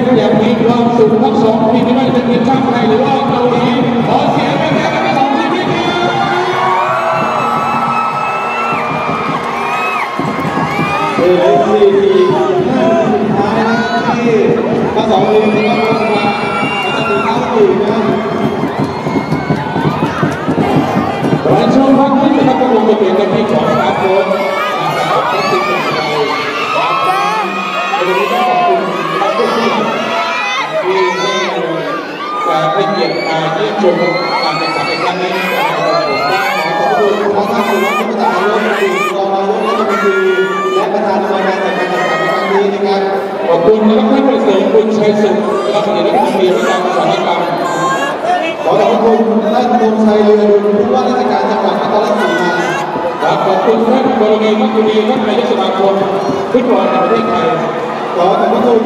นอย่างมีความสุขทั้งสองทีมไม่ว่าจะเป็นทีมชาติไทยหรือว่าเกาหลีขอเสียงเป็นแรงให้ทั้งสองทีมด้วยครับเออสี่ทีห้าสุดท้ายนะครับที่ทั้งสองทีม เกียรติมาเยี่ยมชมการแข่งขันในครั้งนี้นะครับผมได้ขอขอบคุณขอท่านสุรัตน์ประธานนายกรองนายกรัฐมนตรีและประธานกรรมการจัดการแข่งขันในครั้งนี้นะครับขอบคุณนะครับท่านประเสริฐคุณชัยสุขนะครับอดีตรัฐมนตรีว่าการอุตสาหกรรมขอขอบคุณท่านธงชัยเรือดุลผู้ว่าราชการจังหวัดนครราชสีมาครับขอบคุณท่านบรมีมัคคุดีท่านนายกสมาคมฟุตบอลแห่งประเทศ